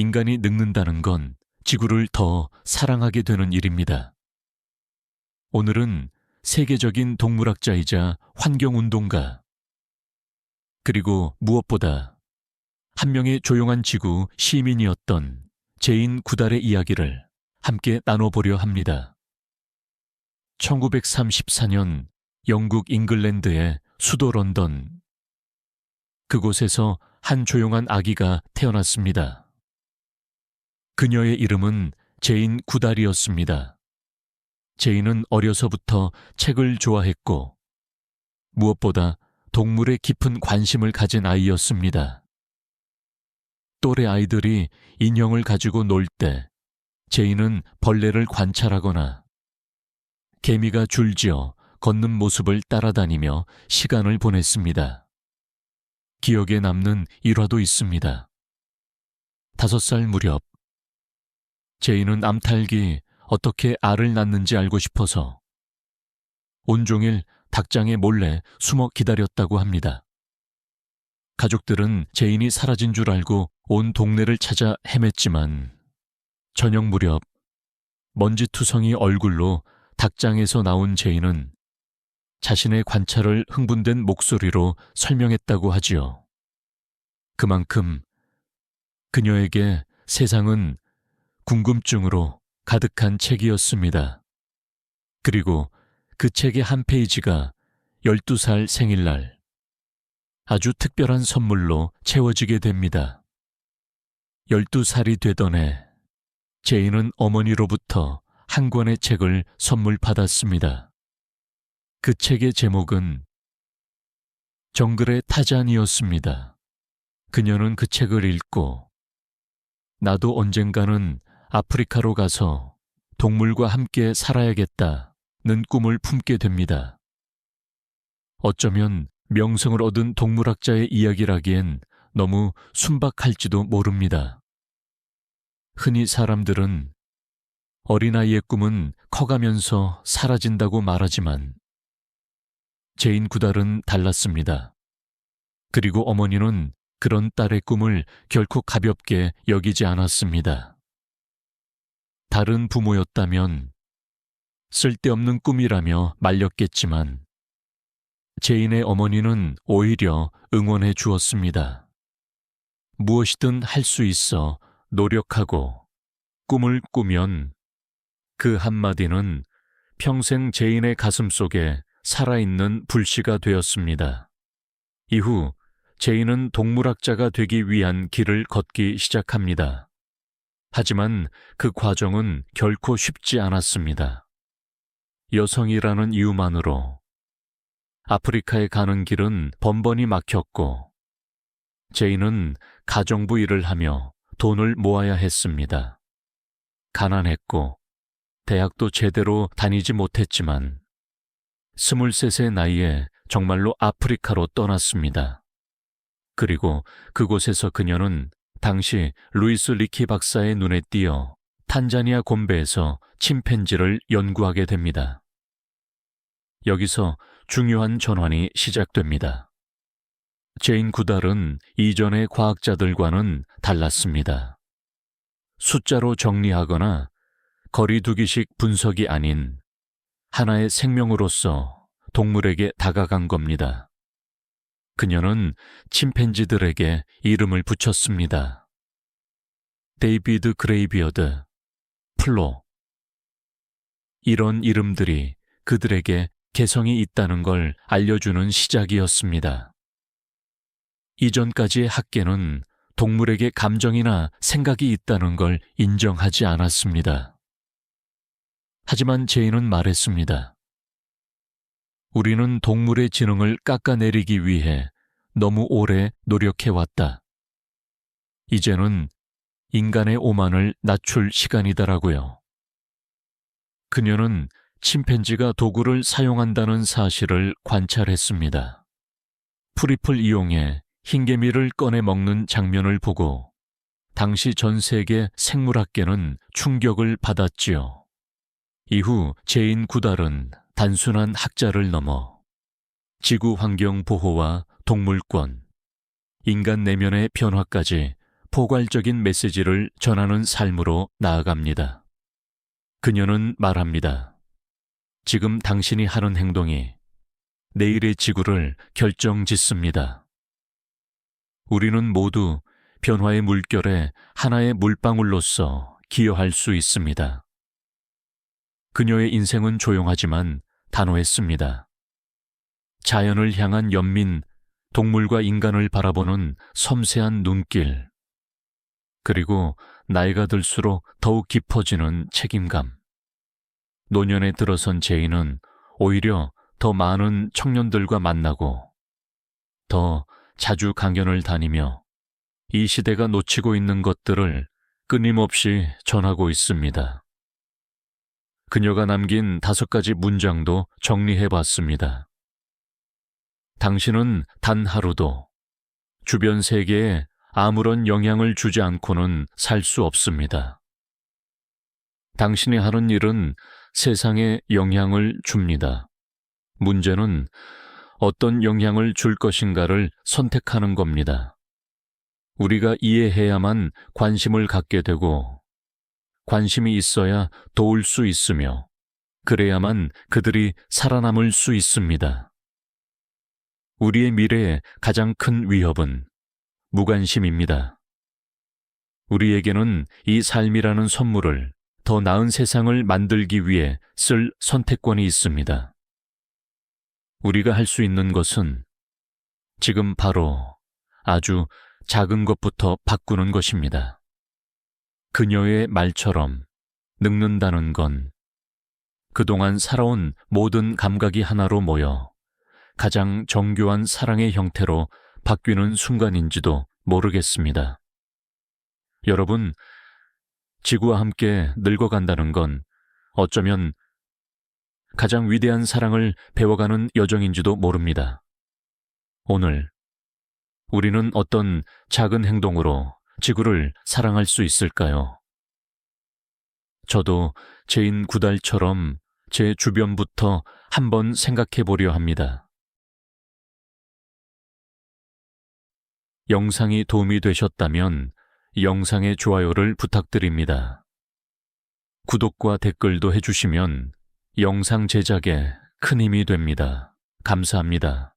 인간이 늙는다는 건 지구를 더 사랑하게 되는 일입니다. 오늘은 세계적인 동물학자이자 환경운동가, 그리고 무엇보다 한 명의 조용한 지구 시민이었던 제인 구달의 이야기를 함께 나눠보려 합니다. 1934년 영국 잉글랜드의 수도 런던. 그곳에서 한 조용한 아기가 태어났습니다. 그녀의 이름은 제인 구달이었습니다. 제인은 어려서부터 책을 좋아했고, 무엇보다 동물에 깊은 관심을 가진 아이였습니다. 또래 아이들이 인형을 가지고 놀 때, 제인은 벌레를 관찰하거나 개미가 줄지어 걷는 모습을 따라다니며 시간을 보냈습니다. 기억에 남는 일화도 있습니다. 다섯 살 무렵, 제인은 암탉이 어떻게 알을 낳는지 알고 싶어서 온종일 닭장에 몰래 숨어 기다렸다고 합니다. 가족들은 제인이 사라진 줄 알고 온 동네를 찾아 헤맸지만 저녁 무렵 먼지투성이 얼굴로 닭장에서 나온 제인은 자신의 관찰을 흥분된 목소리로 설명했다고 하지요. 그만큼 그녀에게 세상은 궁금증으로 가득한 책이었습니다. 그리고 그 책의 한 페이지가 12살 생일날 아주 특별한 선물로 채워지게 됩니다. 12살이 되던 해 제인은 어머니로부터 한 권의 책을 선물 받았습니다. 그 책의 제목은 정글의 타잔이었습니다. 그녀는 그 책을 읽고 나도 언젠가는 아프리카로 가서 동물과 함께 살아야겠다는 꿈을 품게 됩니다. 어쩌면 명성을 얻은 동물학자의 이야기라기엔 너무 순박할지도 모릅니다. 흔히 사람들은 어린아이의 꿈은 커가면서 사라진다고 말하지만 제인 구달은 달랐습니다. 그리고 어머니는 그런 딸의 꿈을 결코 가볍게 여기지 않았습니다. 다른 부모였다면 쓸데없는 꿈이라며 말렸겠지만 제인의 어머니는 오히려 응원해 주었습니다. 무엇이든 할 수 있어 노력하고 꿈을 꾸면 그 한마디는 평생 제인의 가슴 속에 살아있는 불씨가 되었습니다. 이후 제인은 동물학자가 되기 위한 길을 걷기 시작합니다. 하지만 그 과정은 결코 쉽지 않았습니다. 여성이라는 이유만으로 아프리카에 가는 길은 번번이 막혔고, 제인은 가정부 일을 하며 돈을 모아야 했습니다. 가난했고, 대학도 제대로 다니지 못했지만, 스물셋의 나이에 정말로 아프리카로 떠났습니다. 그리고 그곳에서 그녀는 당시 루이스 리키 박사의 눈에 띄어 탄자니아 곰베에서 침팬지를 연구하게 됩니다. 여기서 중요한 전환이 시작됩니다. 제인 구달은 이전의 과학자들과는 달랐습니다. 숫자로 정리하거나 거리두기식 분석이 아닌 하나의 생명으로서 동물에게 다가간 겁니다. 그녀는 침팬지들에게 이름을 붙였습니다. 데이비드 그레이비어드, 플로. 이런 이름들이 그들에게 개성이 있다는 걸 알려주는 시작이었습니다. 이전까지의 학계는 동물에게 감정이나 생각이 있다는 걸 인정하지 않았습니다. 하지만 제인은 말했습니다. 우리는 동물의 지능을 깎아내리기 위해 너무 오래 노력해왔다. 이제는 인간의 오만을 낮출 시간이다라고요. 그녀는 침팬지가 도구를 사용한다는 사실을 관찰했습니다. 프리플 이용해 흰개미를 꺼내 먹는 장면을 보고 당시 전 세계 생물학계는 충격을 받았지요. 이후 제인 구달은 단순한 학자를 넘어 지구 환경 보호와 동물권, 인간 내면의 변화까지 포괄적인 메시지를 전하는 삶으로 나아갑니다. 그녀는 말합니다. 지금 당신이 하는 행동이 내일의 지구를 결정 짓습니다. 우리는 모두 변화의 물결에 하나의 물방울로서 기여할 수 있습니다. 그녀의 인생은 조용하지만 단호했습니다. 자연을 향한 연민, 동물과 인간을 바라보는 섬세한 눈길, 그리고 나이가 들수록 더욱 깊어지는 책임감. 노년에 들어선 제인은 오히려 더 많은 청년들과 만나고 더 자주 강연을 다니며 이 시대가 놓치고 있는 것들을 끊임없이 전하고 있습니다. 그녀가 남긴 다섯 가지 문장도 정리해 봤습니다. 당신은 단 하루도 주변 세계에 아무런 영향을 주지 않고는 살 수 없습니다. 당신이 하는 일은 세상에 영향을 줍니다. 문제는 어떤 영향을 줄 것인가를 선택하는 겁니다. 우리가 이해해야만 관심을 갖게 되고, 관심이 있어야 도울 수 있으며, 그래야만 그들이 살아남을 수 있습니다. 우리의 미래의 가장 큰 위협은 무관심입니다. 우리에게는 이 삶이라는 선물을 더 나은 세상을 만들기 위해 쓸 선택권이 있습니다. 우리가 할 수 있는 것은 지금 바로 아주 작은 것부터 바꾸는 것입니다. 그녀의 말처럼 늙는다는 건 그동안 살아온 모든 감각이 하나로 모여 가장 정교한 사랑의 형태로 바뀌는 순간인지도 모르겠습니다. 여러분, 지구와 함께 늙어간다는 건 어쩌면 가장 위대한 사랑을 배워가는 여정인지도 모릅니다. 오늘 우리는 어떤 작은 행동으로 지구를 사랑할 수 있을까요? 저도 제인 구달처럼 제 주변부터 한번 생각해 보려 합니다. 영상이 도움이 되셨다면 영상의 좋아요를 부탁드립니다. 구독과 댓글도 해주시면 영상 제작에 큰 힘이 됩니다. 감사합니다.